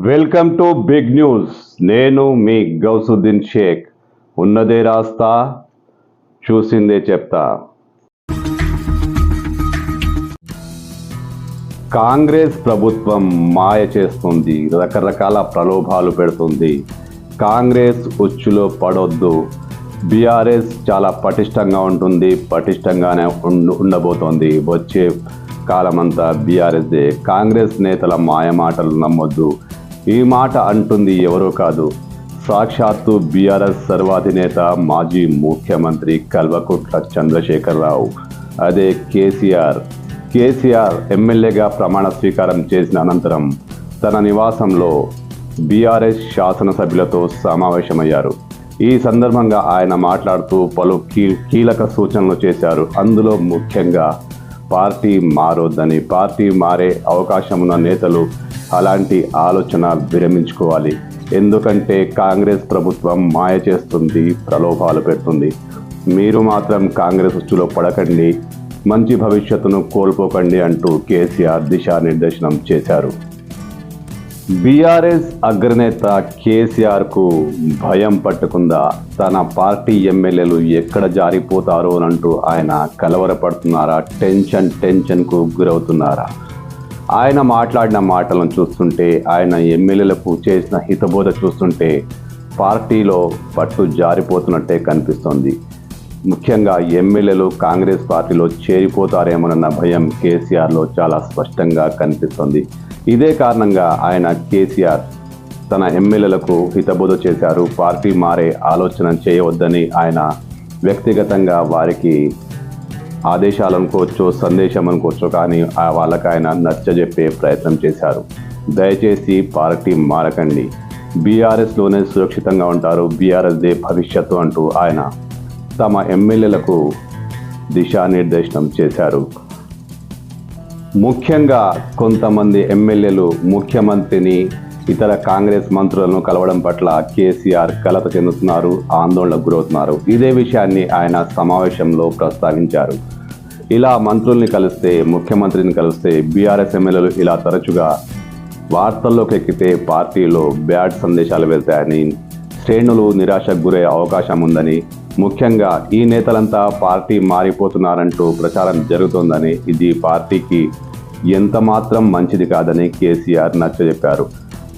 Welcome to big news. నేను మీ గౌసుద్దీన్ షేక్. ఉన్నదే రాస్తా చూసిందే చెప్తా. కాంగ్రెస్ ప్రభుత్వం మాయ చేస్తుంది రకరకాల ప్రలోభాలు పెడుతుంది. కాంగ్రెస్ ఉచ్చులో పడొద్దు. బీఆర్ఎస్ చాలా పటిష్టంగా ఉంటుంది పటిష్టంగానే ఉండబోతోంది. వచ్చే కాలమంతా బీఆర్ఎస్దే. కాంగ్రెస్ నేతల మాయ మాటలు నమ్మొద్దు. ఈ మాట అంటుంది ఎవరో కాదు. సాక్షాత్తు బీఆర్ఎస్ సర్వాధినేత మాజీ ముఖ్యమంత్రి కల్వకుట్ల చంద్రశేఖరరావు. అదే కేసీఆర్. కేసీఆర్ ఎమ్మెల్యేగా ప్రమాణ స్వీకారం చేసిన అనంతరం తన నివాసంలో బీఆర్ఎస్ శాసనసభ్యులతో సమావేశమయ్యారు. ఈ సందర్భంగా ఆయన మాట్లాడుతూ పలు కీ- కీలక సూచనలు చేశారు. అందులో ముఖ్యంగా పార్టీ మారొద్దని పార్టీ మారే అవకాశం ఉన్న నేతలు అలాంటి ఆలోచన విరమించుకోవాలి. ఎందుకంటే కాంగ్రెస్ ప్రభుత్వం మాయ చేస్తుంది ప్రలోభాలు పెడుతుంది. మీరు మాత్రం కాంగ్రెస్ ఉచ్చులో పడకండి మంచి భవిష్యత్తును కోల్పోకండి అంటూ కేసీఆర్ దిశానిర్దేశనం చేశారు. బీఆర్ఎస్ అగ్రనేత కేసీఆర్కు భయం పట్టుకుందా? తన పార్టీ ఎమ్మెల్యేలు ఎక్కడ జారిపోతారో అంటూ ఆయన కలవరపడుతున్నారా? టెన్షన్ టెన్షన్కు గురవుతున్నారా? ఆయన మాట్లాడిన మాటలను చూస్తుంటే ఆయన ఎమ్మెల్యేలకు చేసిన హితబోధ చూస్తుంటే పార్టీలో పట్టు జారిపోతున్నట్టే కనిపిస్తోంది. ముఖ్యంగా ఎమ్మెల్యేలు కాంగ్రెస్ పార్టీలో చేరిపోతారేమోనన్న భయం కేసీఆర్లో చాలా స్పష్టంగా కనిపిస్తోంది. ఇదే కారణంగా ఆయన కేసీఆర్ తన ఎమ్మెల్యేలకు హితబోధ చేశారు. పార్టీ మారే ఆలోచన చేయవద్దని ఆయన వ్యక్తిగతంగా వారికి ఆదేశాలు అనుకోవచ్చు సందేశం అనుకోవచ్చు కానీ ఆ వాళ్ళకి ఆయన నచ్చజెప్పే ప్రయత్నం చేశారు. దయచేసి పార్టీ మారకండి. బీఆర్ఎస్లోనే సురక్షితంగా ఉంటారు. బీఆర్ఎస్దే భవిష్యత్తు అంటూ ఆయన తమ ఎమ్మెల్యేలకు దిశానిర్దేశనం చేశారు. ముఖ్యంగా కొంతమంది ఎమ్మెల్యేలు ముఖ్యమంత్రిని ఇతర కాంగ్రెస్ మంత్రులను కలవడం పట్ల కేసీఆర్ కలత చెందుతున్నారు ఆందోళనకు గురవుతున్నారు. ఇదే విషయాన్ని ఆయన సమావేశంలో ప్రస్తావించారు. ఇలా మంత్రుల్ని కలిస్తే ముఖ్యమంత్రిని కలిస్తే బీఆర్ఎస్ ఎమ్మెల్యేలు ఇలా తరచుగా వార్తల్లోకి ఎక్కితే పార్టీలో బ్యాడ్ సందేశాలు వెళ్తాయని శ్రేణులు నిరాశకు గురయ్యే అవకాశం ఉందని ముఖ్యంగా ఈ నేతలంతా పార్టీ మారిపోతున్నారంటూ ప్రచారం జరుగుతోందని ఇది పార్టీకి ఎంత మాత్రం మంచిది కాదని కేసీఆర్ నచ్చజెప్పారు.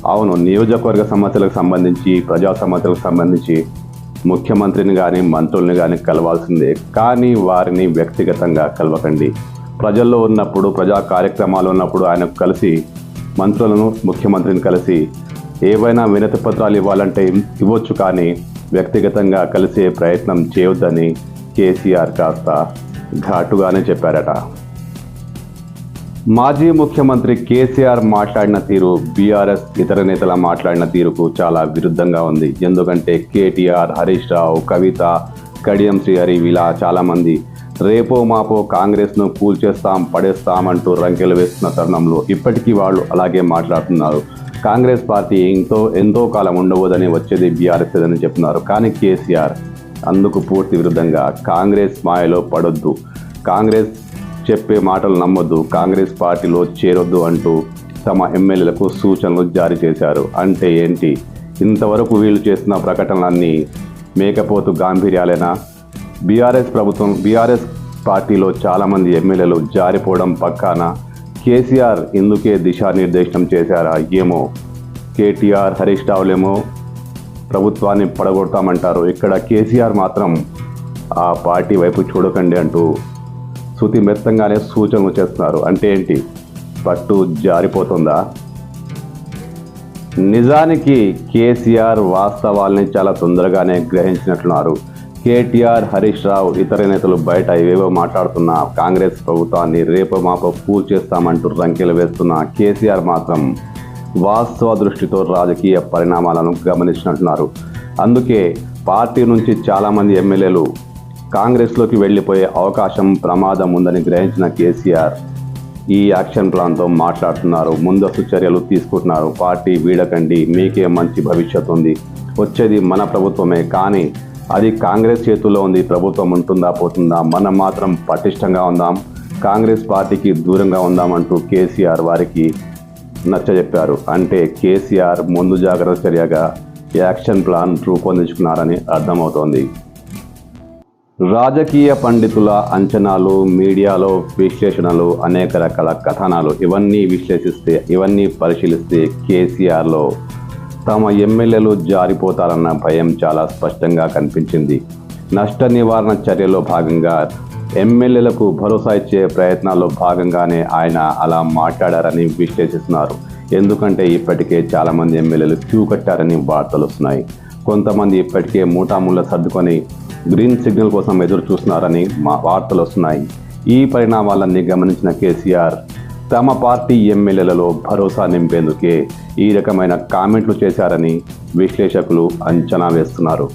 అవును నియోజకవర్గ సమస్యలకు సంబంధించి ప్రజా సమస్యలకు సంబంధించి ముఖ్యమంత్రిని కానీ మంత్రుల్ని కానీ కలవాల్సిందే. కానీ వారిని వ్యక్తిగతంగా కలవకండి. ప్రజల్లో ఉన్నప్పుడు ప్రజా కార్యక్రమాలు ఉన్నప్పుడు ఆయన కలిసి మంత్రులను ముఖ్యమంత్రిని కలిసి ఏవైనా వినతి పత్రాలు ఇవ్వాలంటే ఇవ్వచ్చు కానీ వ్యక్తిగతంగా కలిసే ప్రయత్నం చేయొద్దని కేసీఆర్ కాస్త ఘాటుగానే చెప్పారట. మాజీ ముఖ్యమంత్రి కేసీఆర్ మాట్లాడిన తీరు బీఆర్ఎస్ ఇతర నేతల మాట్లాడిన తీరుకు చాలా విరుద్ధంగా ఉంది. ఎందుకంటే కేటీఆర్ హరీష్ రావు కవిత కడియం శ్రీహరి ఇలా చాలామంది రేపో మాపో కాంగ్రెస్ను కూల్చేస్తాం పడేస్తాం అంటూ రంకెలు వేస్తున్న తరుణంలో ఇప్పటికీ వాళ్ళు అలాగే మాట్లాడుతున్నారు. కాంగ్రెస్ పార్టీ ఎంతో ఎంతో కాలం ఉండబోదని వచ్చేది బీఆర్ఎస్ అని చెప్తున్నారు. కానీ కేసీఆర్ అందుకు పూర్తి విరుద్ధంగా కాంగ్రెస్ మాయలో పడొద్దు. కాంగ్రెస్ చెప్పే మాటలు నమ్మొద్దు. కాంగ్రెస్ పార్టీలో చేరొద్దు అంటూ తమ ఎమ్మెల్యేలకు సూచనలు జారీ చేశారు. అంటే ఏంటి? ఇంతవరకు వీళ్ళు చేస్తున్న ప్రకటనలన్నీ మేకపోతు గాంభీర్యాలేనా? బీఆర్ఎస్ ప్రభుత్వం బీఆర్ఎస్ పార్టీలో చాలామంది ఎమ్మెల్యేలు జారిపోవడం పక్కాన? కేసీఆర్ ఇందుకే దిశానిర్దేశనం చేశారా ఏమో? కేటీఆర్ హరీష్ రావులేమో ప్రభుత్వాన్ని పడగొడతామంటారు. ఇక్కడ కేసీఆర్ మాత్రం ఆ పార్టీ వైపు చూడకండి అంటూ శృతి మెత్తంగానే సూచనలు చేస్తున్నారు. అంటే ఏంటి? పట్టు జారిపోతుందా? నిజానికి కేసీఆర్ వాస్తవాల్ని చాలా తొందరగానే గ్రహించినట్లున్నారు. కేటీఆర్ హరీష్ రావు ఇతర నేతలు బయట ఏవేవో మాట్లాడుతున్న కాంగ్రెస్ ప్రభుత్వాన్ని రేపు మాప పూర్తి చేస్తామంటూ రంకెలు వేస్తున్న కేసీఆర్ మాత్రం వాస్తవ దృష్టితో రాజకీయ పరిణామాలను గమనించినట్టున్నారు. అందుకే పార్టీ నుంచి చాలామంది ఎమ్మెల్యేలు కాంగ్రెస్లోకి వెళ్ళిపోయే అవకాశం ప్రమాదం ఉందని గ్రహించిన కేసీఆర్ ఈ యాక్షన్ ప్లాన్తో మాట్లాడుతున్నారు. ముందస్తు చర్యలు తీసుకుంటున్నారు. పార్టీ వీడకండి. మీకే మంచి భవిష్యత్తు ఉంది. వచ్చేది మన ప్రభుత్వమే. కానీ అది కాంగ్రెస్ చేతుల్లో ఉంది. ప్రభుత్వం ఉంటుందా పోతుందా? మనం మాత్రం పటిష్టంగా ఉందాం. కాంగ్రెస్ పార్టీకి దూరంగా ఉందామంటూ కేసీఆర్ వారికి నచ్చజెప్పారు. అంటే కేసీఆర్ ముందు జాగ్రత్త చర్యగా యాక్షన్ ప్లాన్ రూపొందించుకున్నారని అర్థమవుతోంది. రాజకీయ పండితుల అంచనాలు మీడియాలో విశ్లేషణలు అనేక రకాల కథనాలు ఇవన్నీ విశ్లేషిస్తే ఇవన్నీ పరిశీలిస్తే కేసీఆర్లో తమ ఎమ్మెల్యేలు జారిపోతారన్న భయం చాలా స్పష్టంగా కనిపించింది. నష్ట నివారణ చర్యలో భాగంగా ఎమ్మెల్యేలకు భరోసా ఇచ్చే ప్రయత్నాల్లో భాగంగానే ఆయన అలా మాట్లాడారని విశ్లేషిస్తున్నారు. ఎందుకంటే ఇప్పటికే చాలామంది ఎమ్మెల్యేలు క్యూ కట్టారని వార్తలు వస్తున్నాయి. కొంతమంది ఇప్పటికే మూటాముళ్ళ సర్దుకొని గ్రీన్ సిగ్నల్ కోసం ఎదురు చూస్తున్నారని మా వార్తలు వస్తున్నాయి. ఈ పరిణామాలన్నీ గమనించిన కేసీఆర్ తమ పార్టీ ఎమ్మెల్యేలలో భరోసా నింపేందుకే ఈ రకమైన కామెంట్లు చేశారని విశ్లేషకులు అంచనా వేస్తున్నారు.